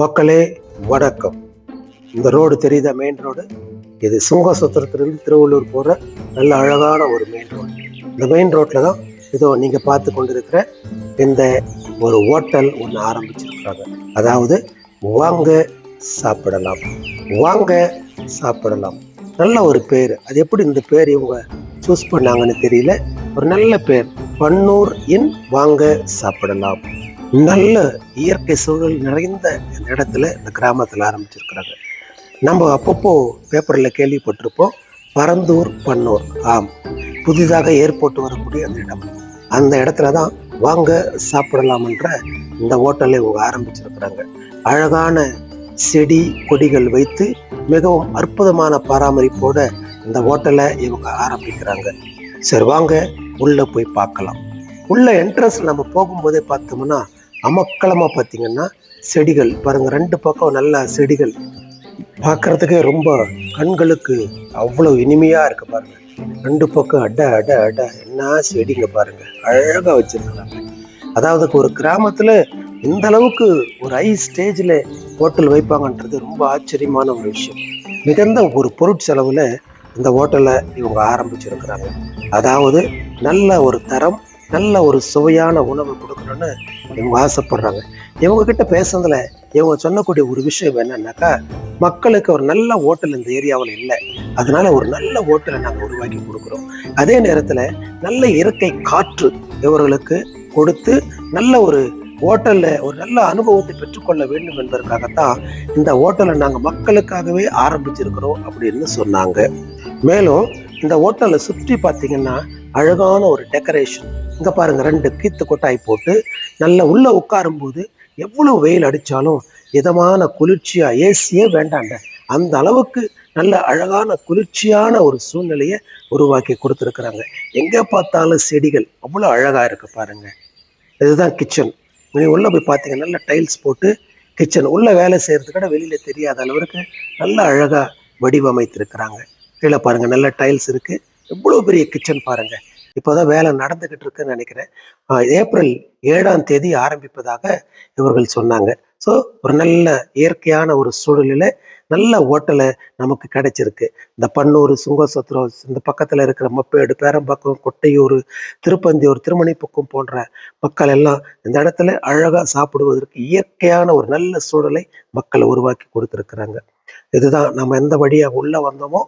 மக்களே வணக்கம். இந்த ரோடு தெரியுதா மெயின் ரோடு? இது சுங்கசத்திரத்திலிருந்து திருவள்ளூர் போகிற நல்ல அழகான ஒரு மெயின் ரோடு இந்த மெயின் ரோட்டில் தான் இதோ நீங்கள் பார்த்து கொண்டிருக்கிற இந்த ஒரு ஹோட்டல் ஒன்று ஆரம்பிச்சிருக்கிறாங்க. அதாவது வாங்க சாப்பிடலாம். வாங்க சாப்பிடலாம். நல்ல ஒரு பேர். அது எப்படி இந்த பேர் இவங்க சூஸ் பண்ணாங்கன்னு தெரியல. ஒரு நல்ல பேர். பன்னூர் இன் வாங்க சாப்பிடலாம். நல்ல இயற்கை சூழல் நிறைந்த இந்த இடத்துல இந்த கிராமத்தில் ஆரம்பிச்சிருக்கிறாங்க. நம்ம அப்பப்போ பேப்பரில் கேள்விப்பட்டிருப்போம் பரந்தூர் பன்னூர் ஆம். புதிதாக ஏர்போர்ட் வரக்கூடிய அந்த இடம். அந்த இடத்துல தான் வாங்க சாப்பிடலாம்ன்ற இந்த ஹோட்டலை இவங்க ஆரம்பிச்சிருக்கிறாங்க. அழகான செடி கொடிகள் வைத்து மிகவும் அற்புதமான பராமரிப்போட இந்த ஹோட்டலை இவங்க ஆரம்பிக்கிறாங்க. சரி வாங்க. உள்ள போய் பார்க்கலாம். உள்ள என்ட்ரன்ஸ் நம்ம போகும்போதே பார்த்தோம்னா அமக்களமாக பார்த்தீங்கன்னா செடிகள். பாருங்கள் ரெண்டு பக்கம் நல்ல செடிகள். பார்க்குறதுக்கே ரொம்ப கண்களுக்கு அவ்வளோ இனிமையாக இருக்கு பாருங்கள் ரெண்டு பக்கம் அட அட அட என்ன செடிங்க பாருங்கள் அழகாக வச்சுருக்காங்க அதாவது ஒரு கிராமத்தில் இந்த அளவுக்கு ஒரு ஹை ஸ்டேஜில் ஹோட்டல் வைப்பாங்கன்றது ரொம்ப ஆச்சரியமான ஒரு விஷயம். மிகுந்த ஒரு பொருட்செலவில் இந்த ஹோட்டலை இவங்க ஆரம்பிச்சிருக்கிறாங்க. அதாவது நல்ல ஒரு தரம் நல்ல ஒரு சுவையான உணவு கொடுக்கணும்னு இவங்க ஆசைப்படுறாங்க. இவங்க கிட்ட பேசுறதுல இவங்க சொல்லக்கூடிய ஒரு விஷயம் என்னன்னாக்கா மக்களுக்கு ஒரு நல்ல ஹோட்டல் இந்த ஏரியாவில் இல்லை. அதனால ஒரு நல்ல ஹோட்டலை நாங்கள் உருவாக்கி கொடுக்குறோம். அதே நேரத்தில் நல்ல இயற்கை காற்று இவர்களுக்கு கொடுத்து நல்ல ஒரு ஓட்டலில் ஒரு நல்ல அனுபவத்தை பெற்றுக்கொள்ள வேண்டும் என்பதற்காகத்தான் இந்த ஹோட்டலை நாங்கள் மக்களுக்காகவே ஆரம்பிச்சிருக்கிறோம் அப்படின்னு சொன்னாங்க. மேலும் இந்த ஹோட்டலை சுற்றி பார்த்தீங்கன்னா அழகான ஒரு டெக்கரேஷன் இங்கே பாருங்க ரெண்டு கீத்து கொட்டாய் போட்டு நல்ல உள்ள உட்காரும்போது எவ்வளோ வெயில் அடித்தாலும் இதமான குளிர்ச்சியாக ஏசியே வேண்டாங்க. அந்த அளவுக்கு நல்ல அழகான குளிர்ச்சியான ஒரு சூழ்நிலையை உருவாக்கி கொடுத்துருக்குறாங்க. எங்கே பார்த்தாலும் செடிகள் அவ்வளோ அழகாக இருக்கு பாருங்க. இதுதான் கிச்சன். நீ உள்ளே போய் பார்த்தீங்கன்னா நல்ல டைல்ஸ் போட்டு கிச்சன். உள்ளே வேலை செய்யறதுக்கு கூட தெரியாத அளவுக்கு நல்ல அழகாக வடிவமைத்திருக்கிறாங்க. கீழே பாருங்கள் நல்ல டைல்ஸ் இருக்குது எவ்வளோ பெரிய கிச்சன் பாருங்கள் இப்போதான் வேலை நடந்துகிட்டு இருக்குன்னு நினைக்கிறேன். ஏப்ரல் ஏழாம் தேதி ஆரம்பிப்பதாக இவர்கள் சொன்னாங்க. ஸோ ஒரு நல்ல இயற்கையான ஒரு சூழலில் நல்ல ஓட்டலை நமக்கு கிடைச்சிருக்கு. இந்த பன்னூர் சுங்கசத்திரம் இந்த பக்கத்தில் இருக்கிற மப்பேடு பேரம்பாக்கம் கொட்டையூர் திருப்பந்தியூர் திருமணிப்பக்கம் போன்ற மக்கள் எல்லாம் இந்த இடத்துல அழகாக சாப்பிடுவதற்கு இயற்கையான ஒரு நல்ல சூழலை மக்களை உருவாக்கி கொடுத்துருக்குறாங்க. இதுதான் நம்ம எந்த வழியா உள்ள வந்தோமோ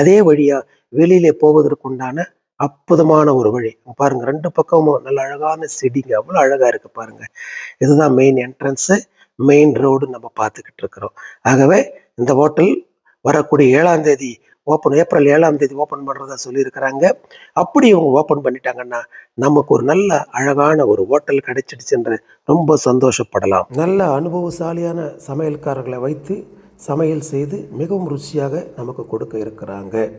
அதே வழியா வெளியிலே போவதற்குண்டான அற்புதமான ஒரு வழி. பாருங்க ரெண்டு பக்கமும் நல்ல அழகான செடிங்க. அவ்வளோ அழகா இருக்கு பாருங்க. இதுதான் மெயின் என்ட்ரன்ஸு மெயின் ரோடு நம்ம பார்த்துக்கிட்டு இருக்கிறோம். ஆகவே இந்த ஹோட்டல் வரக்கூடிய ஏழாம் தேதி ஓப்பன் ஏப்ரல் ஏழாம் தேதி ஓப்பன் பண்ணுறதா சொல்லியிருக்கிறாங்க. அப்படி இவங்க ஓப்பன் பண்ணிட்டாங்கன்னா நமக்கு ஒரு நல்ல அழகான ஒரு ஹோட்டல் கிடைச்சிடுச்சு என்று ரொம்ப சந்தோஷப்படலாம். நல்ல அனுபவசாலியான சமையல்காரர்களை வைத்து சமையல் செய்து மிகவும் ருசியாக நமக்கு கொடுக்க இருக்கிறாங்க.